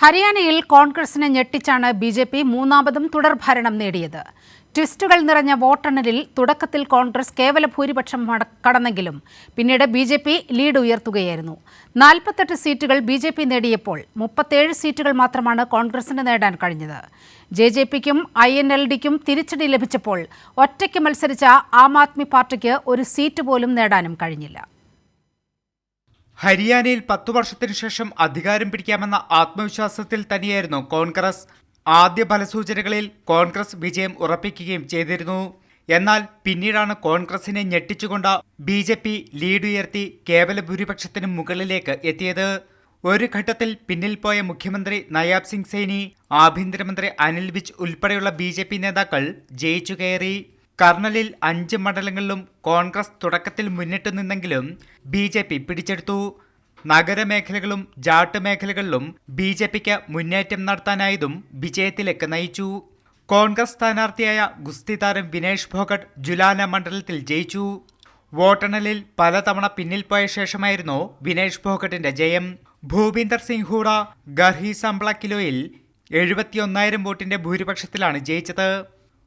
ഹരിയാനയിൽ കോൺഗ്രസിനെ ഞെട്ടിച്ചാണ് B J P മൂന്നാമതും തുടർഭരണം നേടിയത്. ട്വിസ്റ്റുകൾ നിറഞ്ഞ വോട്ടെണ്ണലിൽ തുടക്കത്തിൽ കോൺഗ്രസ് കേവല ഭൂരിപക്ഷം കടന്നെങ്കിലും പിന്നീട് ബി ജെ പി ലീഡ് ഉയർത്തുകയായിരുന്നു. നാൽപ്പത്തെട്ട് സീറ്റുകൾ ബി ജെ പി നേടിയപ്പോൾ മുപ്പത്തേഴ് സീറ്റുകൾ മാത്രമാണ് കോൺഗ്രസിന് നേടാൻ കഴിഞ്ഞത്. ജെ ജെ പിക്കും ഐ എൻ എൽ ഡിക്കും തിരിച്ചടി ലഭിച്ചപ്പോൾ ഒറ്റയ്ക്ക് മത്സരിച്ച ആം ആദ്മി പാർട്ടിക്ക് ഒരു സീറ്റ് പോലും നേടാനും കഴിഞ്ഞില്ല. ഹരിയാനയിൽ പത്തു വർഷത്തിനു ശേഷം അധികാരം പിടിക്കാമെന്ന ആത്മവിശ്വാസത്തിൽ തന്നെയായിരുന്നു കോൺഗ്രസ്. ആദ്യ ഫലസൂചനകളിൽ കോൺഗ്രസ് വിജയം ഉറപ്പിക്കുകയും ചെയ്തിരുന്നു. എന്നാൽ പിന്നീടാണ് കോൺഗ്രസിനെ ഞെട്ടിച്ചുകൊണ്ട് ബി ജെ പി ലീഡ് ഉയർത്തി കേവല ഭൂരിപക്ഷത്തിന് മുകളിലേക്ക് എത്തിയത്. ഒരു ഘട്ടത്തിൽ പിന്നിൽ പോയ മുഖ്യമന്ത്രി നയാബ് സിംഗ് സൈനി ആഭ്യന്തരമന്ത്രി അനിൽ വിജ് ഉൾപ്പെടെയുള്ള ബി നേതാക്കൾ ജയിച്ചു കയറി. കർണലിൽ അഞ്ച് മണ്ഡലങ്ങളിലും കോൺഗ്രസ് തുടക്കത്തിൽ മുന്നിട്ടു നിന്നെങ്കിലും ബി ജെ പി പിടിച്ചെടുത്തു. നഗരമേഖലകളും ജാട്ട് മേഖലകളിലും ബി ജെ പിക്ക് മുന്നേറ്റം നടത്താനായതും വിജയത്തിലേക്ക് നയിച്ചു. കോൺഗ്രസ് സ്ഥാനാർത്ഥിയായ ഗുസ്തി താരം വിനേഷ് ഭോഗട്ട് ജുലാന മണ്ഡലത്തിൽ ജയിച്ചു. വോട്ടെണ്ണലിൽ പലതവണ പിന്നിൽ പോയ ശേഷമായിരുന്നു വിനേഷ് ഭോഗട്ടിന്റെ ജയം. ഭൂപീന്ദർ സിംഗ് ഹൂഡ ഗർഹി സംബ്ല കിലോയിൽ എഴുപത്തിയൊന്നായിരം വോട്ടിന്റെ ഭൂരിപക്ഷത്തിലാണ് ജയിച്ചത്.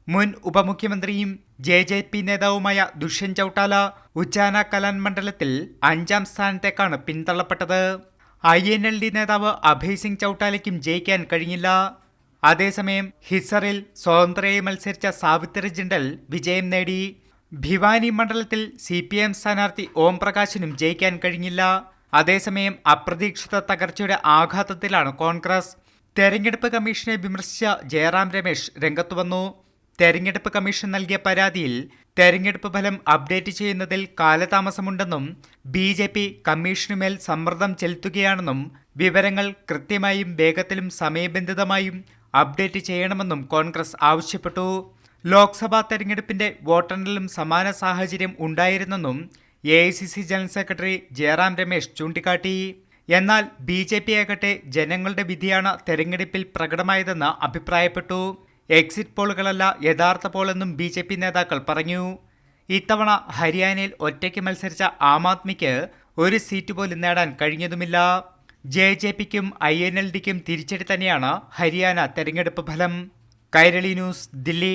മുൻ ഉപമുഖ്യമന്ത്രിയും ജെ ജെ പി നേതാവുമായ ദുഷ്യൻ ചൌട്ടാല ഉച്ചാന കലാൻ മണ്ഡലത്തിൽ അഞ്ചാം സ്ഥാനത്തേക്കാണ് പിന്തള്ളപ്പെട്ടത്. ഐ എൻ എൽ ഡി നേതാവ് അഭയ് സിംഗ് ചൌട്ടാലയ്ക്കും ജയിക്കാൻ കഴിഞ്ഞില്ല. അതേസമയം ഹിസറിൽ സ്വതന്ത്രയായി മത്സരിച്ച സാവിത്രി ജിണ്ടൽ വിജയം നേടി. ഭിവാനി മണ്ഡലത്തിൽ സി പി എം സ്ഥാനാർത്ഥി ഓം പ്രകാശിനും ജയിക്കാൻ കഴിഞ്ഞില്ല. അതേസമയം അപ്രതീക്ഷിത തകർച്ചയുടെ ആഘാതത്തിലാണ് കോൺഗ്രസ്. തെരഞ്ഞെടുപ്പ് കമ്മീഷനെ വിമർശിച്ച ജയറാം രമേശ് രംഗത്തുവന്നു തെരഞ്ഞെടുപ്പ് കമ്മീഷൻ നൽകിയ പരാതിയിൽ തെരഞ്ഞെടുപ്പ് ഫലം അപ്ഡേറ്റ് ചെയ്യുന്നതിൽ കാലതാമസമുണ്ടെന്നും ബി ജെ പി കമ്മീഷനുമേൽ സമ്മർദ്ദം ചെലുത്തുകയാണെന്നും വിവരങ്ങൾ കൃത്യമായും വേഗത്തിലും സമയബന്ധിതമായും അപ്ഡേറ്റ് ചെയ്യണമെന്നും കോൺഗ്രസ് ആവശ്യപ്പെട്ടു. ലോക്സഭാ തെരഞ്ഞെടുപ്പിന്റെ വോട്ടെണ്ണലും സമാന സാഹചര്യം ഉണ്ടായിരുന്നെന്നും A I C C general secretary Jairam Ramesh ചൂണ്ടിക്കാട്ടി. എന്നാൽ ബി ജെ പി ആകട്ടെ ജനങ്ങളുടെ വിധിയാണ് തെരഞ്ഞെടുപ്പിൽ പ്രകടമായതെന്ന് അഭിപ്രായപ്പെട്ടു. എക്സിറ്റ് പോളുകളല്ല യഥാർത്ഥ പോളെന്നും ബി ജെ പി നേതാക്കൾ പറഞ്ഞു. ഇത്തവണ ഹരിയാനയിൽ ഒറ്റയ്ക്ക് മത്സരിച്ച ആം ആദ്മിക്ക് ഒരു സീറ്റ് പോലും നേടാൻ കഴിഞ്ഞതുമില്ല. ജെ ജെ പിക്കും ഐ എൻ എൽ ഡിക്കും തിരിച്ചടി തന്നെയാണ് ഹരിയാന തെരഞ്ഞെടുപ്പ് ഫലം. കൈരളി ന്യൂസ് ദില്ലി.